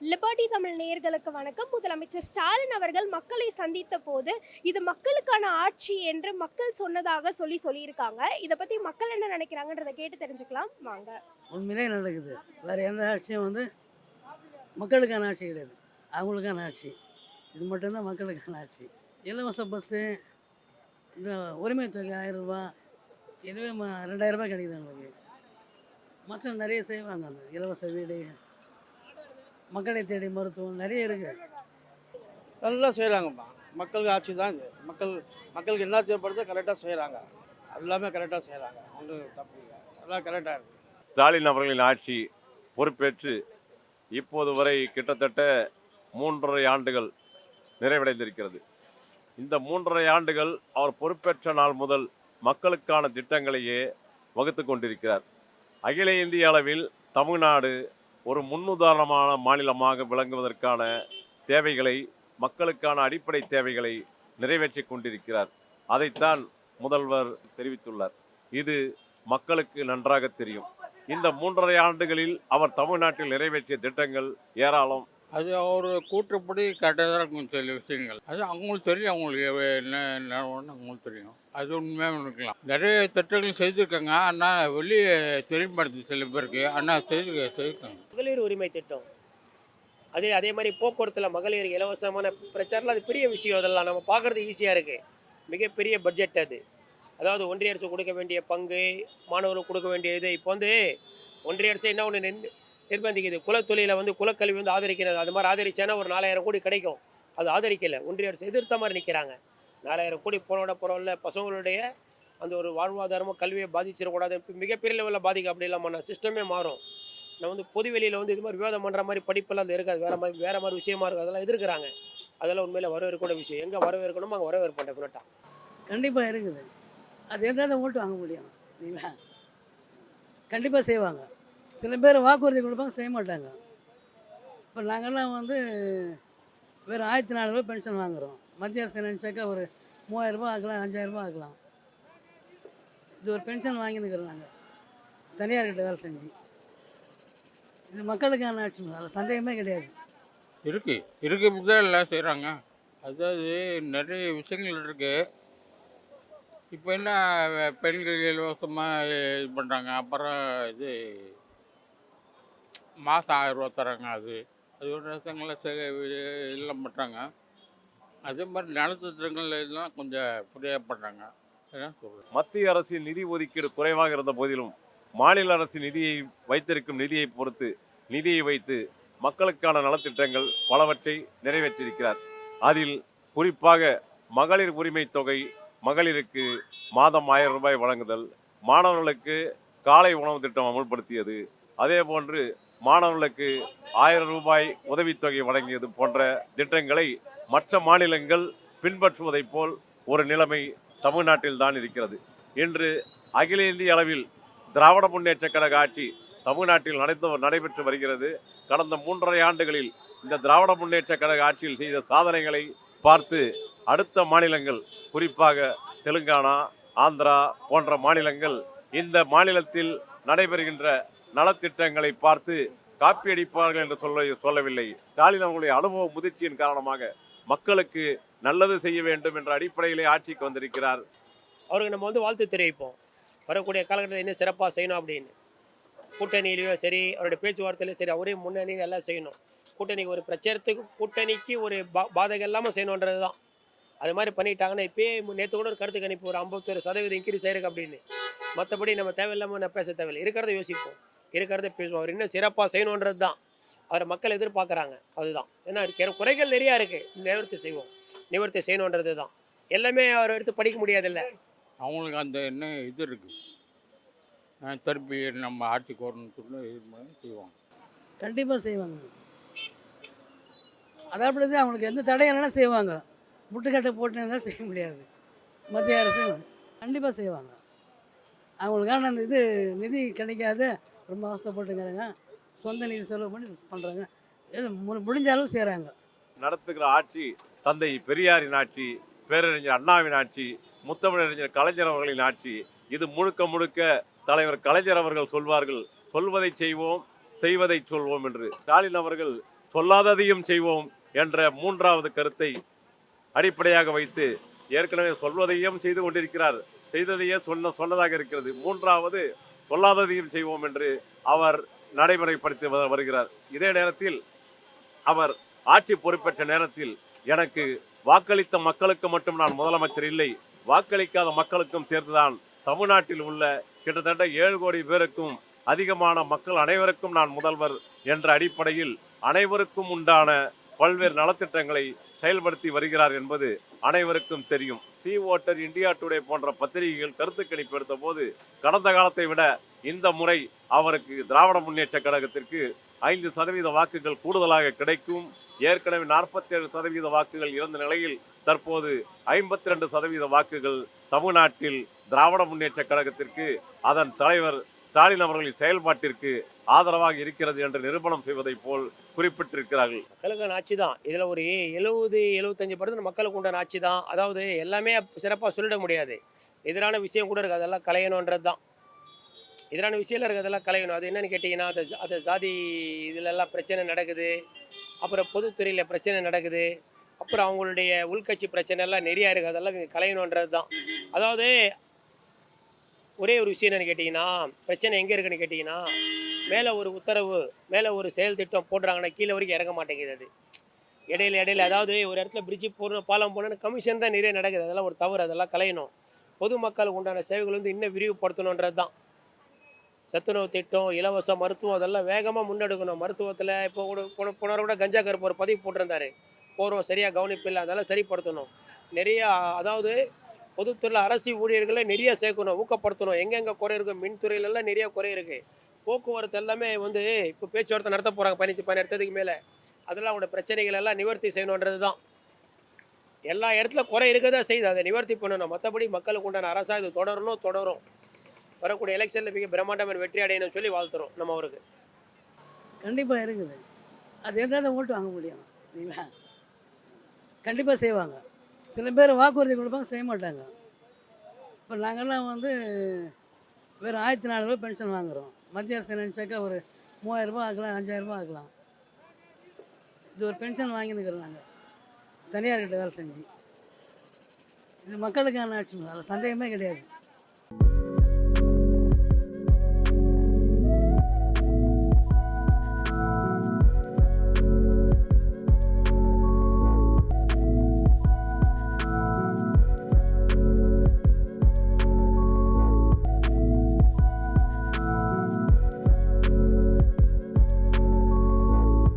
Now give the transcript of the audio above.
Liberty Tamil நேயர்களுக்கு வணக்கம். முதலமைச்சர் ஸ்டாலின் அவர்கள் மக்களை சந்தித்த போது இது மக்களுக்கான ஆட்சி என்று மக்கள் சொன்னதாக சொல்லி சொல்லியிருக்காங்க. இதை பற்றி மக்கள் என்ன நினைக்கிறாங்கன்றதை கேட்டு தெரிஞ்சுக்கலாம். வாங்க. உண்மையிலே நடக்குது. வேறு எந்த ஆட்சியும் வந்து மக்களுக்கான ஆட்சி கிடையாது. அவங்களுக்கான ஆட்சி. இது மட்டும்தான் மக்களுக்கான ஆட்சி. இலவச பஸ்ஸு இந்த உரிமை தொகை ஆயிரம் ரூபாய் இதுவே ம- ரெண்டாயிரம் ரூபாய் கிடைக்குது அவங்களுக்கு. மக்கள் நிறைய செய்வாங்க அந்த இலவச வீடு மக்களை தேடி மருத்துவம் நிறைய இருக்குது நல்லா செய்கிறாங்கம்மா மக்களுக்கு ஆட்சி தான் இது. மக்கள் மக்களுக்கு என்ன தேவைப்படுதோ கரெக்டாக செய்கிறாங்க எல்லாமே கரெக்டாக செய்கிறாங்க ஒன்றும் தப்பு இல்லை. எல்லாம் கரெக்டாக இருக்குது ஸ்டாலின் அவர்களின் ஆட்சி பொறுப்பேற்று இப்போது வரை கிட்டத்தட்ட மூன்றரை ஆண்டுகள் நிறைவடைந்திருக்கிறது. இந்த மூன்றரை ஆண்டுகள் அவர் பொறுப்பேற்ற நாள் முதல் மக்களுக்கான திட்டங்களையே வகுத்து கொண்டிருக்கிறார். அகில இந்திய அளவில் தமிழ்நாடு ஒரு முன்னுதாரணமான மாநிலமாக விளங்குவதற்கான தேவைகளை மக்களுக்கான அடிப்படை தேவைகளை நிறைவேற்றி கொண்டிருக்கிறார். அதைத்தான் முதல்வர் தெரிவித்துள்ளார். இது மக்களுக்கு நன்றாக தெரியும். இந்த மூன்றரை ஆண்டுகளில் அவர் தமிழ்நாட்டில் நிறைவேற்றிய திட்டங்கள் ஏராளம். அது அவர் கூற்றுப்படி கரெக்டாக தான் இருக்கும் சில விஷயங்கள். அது அவங்களுக்கு தெரியும் அவங்களுக்கு என்ன என்ன அவங்களுக்கு தெரியும். அது உண்மையாக இருக்கலாம். நிறைய திட்டங்கள் செய்திருக்காங்க. ஆனால் வெளியே தெரியப்படுது சில பேருக்கு. ஆனால் செய்து செய்திருக்காங்க. மகளிர் உரிமை திட்டம். அதே அதே மாதிரி போக்குவரத்தில் மகளிர் இலவசமான பிரச்சாரம் அது பெரிய விஷயம் அதெல்லாம். நம்ம பார்க்குறது ஈஸியாக இருக்குது மிகப்பெரிய பட்ஜெட் அது. அதாவது ஒன்றிய அரசு கொடுக்க வேண்டிய பங்கு மாணவர்களுக்கு கொடுக்க வேண்டிய இது. இப்போ வந்து ஒன்றிய அரசு என்ன ஒன்று நின்று நிர்பந்திக்குது. குலத்தொழிலை வந்து குலக்கல்வி வந்து ஆதரிக்கிறது. அது மாதிரி ஆதரிச்சானா ஒரு நாலாயிரம் கோடி கிடைக்கும். அது ஆதரிக்கலை. ஒன்றிய அரசு எதிர்த்த மாதிரி நிற்கிறாங்க நாலாயிரம் கோடி போனோட பரவாயில்ல பசங்களுடைய அந்த ஒரு வாழ்வாதாரமும் கல்வியை பாதிச்சிடக்கூடாது. மிகப்பெரிய லெவலில் பாதிக்க அப்படி இல்லாமல் சிஸ்டமே மாறும். நான் வந்து பொது வெளியில் வந்து இது மாதிரி விவாதம் பண்ணுற மாதிரி படிப்பெல்லாம் அது இருக்காது. வேறு மாதிரி வேறு மாதிரி விஷயமா இருக்கும் அதெல்லாம் எதிர்க்கிறாங்க. அதெல்லாம் உண்மையில் வரவேற்கக்கூடிய விஷயம். எங்கே வரவேற்கணுமோ அங்கே வரவேற்பேன் டெஃபினட்டாக கண்டிப்பாக இருக்குது. அது எதாவது ஓட்டு வாங்க முடியும்? இல்லைங்களா? கண்டிப்பாக செய்வாங்க. சில பேர் வாக்குறுதி கொடுப்பாங்க செய்ய மாட்டாங்க. இப்போ நாங்கள்லாம் வந்து வெறும் ஆயிரத்தி நானூறுரூவா பென்ஷன் வாங்குகிறோம் மத்திய அரசு நினச்சாக்கா ஒரு மூவாயிரரூபா ஆக்கலாம் அஞ்சாயிரரூபா ஆக்கலாம் இது ஒரு பென்ஷன் வாங்கினுக்கிறோம் நாங்கள் தனியார்கிட்ட வேலை செஞ்சு. இது மக்களுக்கான ஆட்சி அதில் சந்தேகமே கிடையாது. இருக்கு இருக்கு தான் எல்லாம் செய்கிறாங்க அதாவது நிறைய விஷயங்கள் இருக்குது இப்போ என்ன பெண்கள் இலவசமாக இது பண்ணுறாங்க அப்புறம் இது மாதம் ஆயிரம் ரூபா தராங்க அது. அது ஒரு விஷயங்களை எல்லாம் பண்ணுறாங்க அதே மாதிரி நலத்திட்டங்கள் இதெல்லாம் கொஞ்சம் ஃப்ரீயாக பண்ணுறாங்க மத்திய அரசின் நிதி ஒதுக்கீடு குறைவாக இருந்த போதிலும் மாநில அரசு நிதியை வைத்திருக்கும் நிதியை பொறுத்து நிதியை வைத்து மக்களுக்கான நலத்திட்டங்கள் பலவற்றை நிறைவேற்றியிருக்கிறார். அதில் குறிப்பாக மகளிர் உரிமை தொகை மகளிருக்கு மாதம் ஆயிரம் ரூபாய் வழங்குதல் மாணவர்களுக்கு காலை உணவு திட்டம் அமல்படுத்தியது அதே போன்று மாணவர்களுக்கு ஆயிரம் ரூபாய் உதவித்தொகை வழங்கியது போன்ற திட்டங்களை மற்ற மாநிலங்கள் பின்பற்றுவதைப் போல் ஒரு நிலைமை தமிழ்நாட்டில் தான் இருக்கிறது. இன்று அகில இந்திய அளவில் திராவிட முன்னேற்றக் கழக ஆட்சி தமிழ்நாட்டில் நடந்து நடைபெற்று வருகிறது. கடந்த மூன்றரை ஆண்டுகளில் இந்த திராவிட முன்னேற்றக் கழக ஆட்சியில் செய்த சாதனைகளை பார்த்து அடுத்த மாநிலங்கள் குறிப்பாக தெலுங்கானா ஆந்திரா போன்ற மாநிலங்கள் இந்த மாநிலத்தில் நடைபெறுகின்ற நலத்திட்டங்களை பார்த்து காப்பியடிப்பார்கள் என்று சொல்ல சொல்லவில்லை. ஸ்டாலின் அவர்களுடைய அனுபவ முதிர்ச்சியின் காரணமாக மக்களுக்கு நல்லது செய்ய வேண்டும் என்ற அடிப்படையிலே ஆட்சிக்கு வந்திருக்கிறார். அவருக்கு நம்ம வந்து வாழ்த்து தெரிவிப்போம். வரக்கூடிய காலகட்டத்தில் இன்னும் சிறப்பாக செய்யணும் அப்படின்னு. கூட்டணியிலையோ சரி அவருடைய பேச்சுவார்த்தையிலையும் சரி அவரே முன்னணி எல்லாம் செய்யணும். கூட்டணிக்கு ஒரு பிரச்சாரத்துக்கு கூட்டணிக்கு ஒரு பா பாதகம் இல்லாமல் செய்யணுன்றது தான். அது மாதிரி பண்ணிட்டாங்கன்னா இப்போயே நேற்று கூட ஒரு கருத்து கணிப்பு ஒரு ஐம்பத்தொரு சதவீதம் இன்க்ரீஸ் ஆயிருக்கு அப்படின்னு. மற்றபடி நம்ம தேவையில்லாமல் நான் பேச தேவையில்லை. இருக்கிறத யோசிப்போம். இருக்கிறத பேசுவோம் அவர் இன்னும் சிறப்பாக செய்யணுன்றது தான் அவரை மக்கள் எதிர்பார்க்குறாங்க. அதுதான். ஏன்னா குறைகள் நிறையா இருக்குது நிவர்த்தி செய்வோம். நிவர்த்தி செய்யணுன்றது தான் எல்லாமே அவர் எடுத்து படிக்க முடியாதுல்ல. அவங்களுக்கு அந்த என்ன இது இருக்குது திருப்பி நம்ம ஆட்சிக்கு வரணும்னு சொல்லி இது பண்ணி செய்வாங்க. கண்டிப்பாக செய்வாங்க. அதாவது தான் அவங்களுக்கு எந்த தடையும் இல்லைன்னா செய்வாங்க. முட்டுக்கட்டை இருந்தால் செய்ய முடியாது. மத்திய அரசு கண்டிப்பாக செய்வாங்க. அவங்களுக்கான அந்த இது நிதி கிடைக்காத ரொம்ப அவஸ்தைப்பட்டுங்கிறாங்க சொந்த நீர் செலவு பண்ணி பண்ணுறாங்க மு- முடிஞ்ச அளவு செய்கிறாங்க நடத்துகிற ஆட்சி தந்தை பெரியாரின் ஆட்சி பேரறிஞர் அண்ணாவின் ஆட்சி முத்தமிழறிஞர் கலைஞர் அவர்களின் ஆட்சி இது முழுக்க முழுக்க தலைவர் கலைஞர் அவர்கள் சொல்வார்கள். சொல்வதை செய்வோம் செய்வதை சொல்வோம் என்று. ஸ்டாலின் அவர்கள் சொல்லாததையும் செய்வோம் என்ற மூன்றாவது கருத்தை அடிப்படையாக வைத்து ஏற்கனவே சொல்வதையும் செய்து கொண்டிருக்கிறார். செய்ததையே சொன்ன சொன்னதாக இருக்கிறது. மூன்றாவது சொல்லாததையும் செய்வோம் என்று அவர் நடைமுறைப்படுத்தி வருகிறார். இதே நேரத்தில் அவர் ஆட்சி பொறுப்பேற்ற நேரத்தில் எனக்கு வாக்களித்த மக்களுக்கு மட்டும் நான் முதலமைச்சர் இல்லை வாக்களிக்காத மக்களுக்கும் சேர்த்துதான் தமிழ்நாட்டில் உள்ள கிட்டத்தட்ட ஏழு கோடி பேருக்கும் அதிகமான மக்கள் அனைவருக்கும் நான் முதல்வர் என்ற அடிப்படையில் அனைவருக்கும் உண்டான பல்வேறு நலத்திட்டங்களை செயல்படுத்தி வருகிறார் என்பது அனைவருக்கும் தெரியும். சி ஓட்டர் இந்தியா டுடே போன்ற பத்திரிகைகள் கருத்து கணிப்பு எடுத்த போது கடந்த காலத்தை விட இந்த முறை அவருக்கு திராவிட முன்னேற்ற கழகத்திற்கு ஐந்து சதவீத வாக்குகள் கூடுதலாக கிடைக்கும். ஏற்கனவே நாற்பத்தி ஏழு சதவீத வாக்குகள் இருந்த நிலையில் தற்போது ஐம்பத்தி ரெண்டு சதவீத வாக்குகள் தமிழ்நாட்டில் திராவிட முன்னேற்ற கழகத்திற்கு அதன் தலைவர் ஸ்டாலின் அவர்களின் செயல்பாட்டிற்கு ஆதரவாக இருக்கிறது என்று நிரூபணம் செய்வதைப் போல் குறிப்பிட்டிருக்கிறார்கள். மக்களுக்கான ஆட்சி தான் இதில் ஒரு எழுபது எழுபத்தஞ்சு பர்சன்ட் மக்களுக்கு உண்டான ஆட்சி தான் அதாவது எல்லாமே சிறப்பாக சொல்லிட முடியாது. எதிரான விஷயம் கூட இருக்குது. அதெல்லாம் கலையணுன்றது தான். எதிரான விஷயம் இருக்கிறதெல்லாம் கலையணும். அது என்னன்னு கேட்டிங்கன்னா அது அது ஜாதி இதிலெல்லாம் பிரச்சனை நடக்குது. அப்புறம் பொதுத்துறையில் பிரச்சனை நடக்குது. அப்புறம் அவங்களுடைய உள்கட்சி பிரச்சனை எல்லாம் நிறையா இருக்குது அதெல்லாம் இவங்க தான். அதாவது ஒரே ஒரு விஷயம் என்னன்னு கேட்டிங்கன்னா பிரச்சனை எங்கே இருக்குன்னு கேட்டிங்கன்னா மேலே ஒரு உத்தரவு மேலே ஒரு செயல் திட்டம் போடுறாங்கன்னா கீழே வரைக்கும் இறங்க மாட்டேங்குது இடையில இடையில அதாவது ஒரு இடத்துல பிரிட்ஜு போடணும் பாலம் போடணும் கமிஷன் தான் நிறைய நடக்குது. அதெல்லாம் ஒரு தவறு அதெல்லாம் கலையணும். பொதுமக்களுக்கு உண்டான சேவைகள் வந்து இன்னும் விரிவுபடுத்தணுன்றது தான். சத்துணவு திட்டம் இலவச மருத்துவம் அதெல்லாம் வேகமாக முன்னெடுக்கணும். மருத்துவத்தில் இப்போ கூட போன கூட கஞ்சா கருப்பு ஒரு பதிவு போட்டிருந்தாரு. போகிறோம் சரியாக கவனிப்பு இல்லை அதெல்லாம் சரிப்படுத்தணும். நிறைய அதாவது பொதுத்துறையில் அரசு ஊழியர்களை நிறைய சேர்க்கணும் ஊக்கப்படுத்தணும். எங்கெங்கே குறை இருக்குது மின்துறையிலலாம் நிறைய குறை இருக்குது போக்குவரத்து எல்லாமே வந்து இப்போ பேச்சுவார்த்தை நடத்த போகிறாங்க பதினஞ்சு பதினெடுத்ததுக்கு மேலே. அதெல்லாம் அவங்களோட பிரச்சனைகள் எல்லாம் நிவர்த்தி செய்யணுன்றது தான். எல்லா இடத்துல குறை இருக்க தான் செய்யுது. அதை நிவர்த்தி பண்ணணும். மற்றபடி மக்களுக்கு உண்டான அரசாக இது தொடரணும் தொடரும். வரக்கூடிய எலெக்ஷனில் மிக பிரம்மாண்டமான வெற்றி அடையணும்னு சொல்லி வாழ்த்துறோம் நம்ம அவருக்கு. கண்டிப்பாக இருக்குது. அது எதாவது ஓட்டு வாங்க முடியும்? இல்லைங்களா? கண்டிப்பாக செய்வாங்க. சில பேர் வாக்குறுதி கொடுப்பாங்க செய்ய மாட்டாங்க. இப்போ நாங்கள்லாம் வந்து வெறும் ஆயிரத்தி நானூறுரூவா பென்ஷன் வாங்குகிறோம் மத்திய அரசு நினச்சாக்கா ஒரு மூவாயிரரூபா ஆக்கலாம் அஞ்சாயிரரூபா ஆக்கலாம் இது ஒரு பென்ஷன் வாங்கினுக்கிறோம் நாங்கள் தனியார்கிட்ட வேலை செஞ்சு. இது மக்களுக்கான ஆட்சி அதில் சந்தேகமே கிடையாது.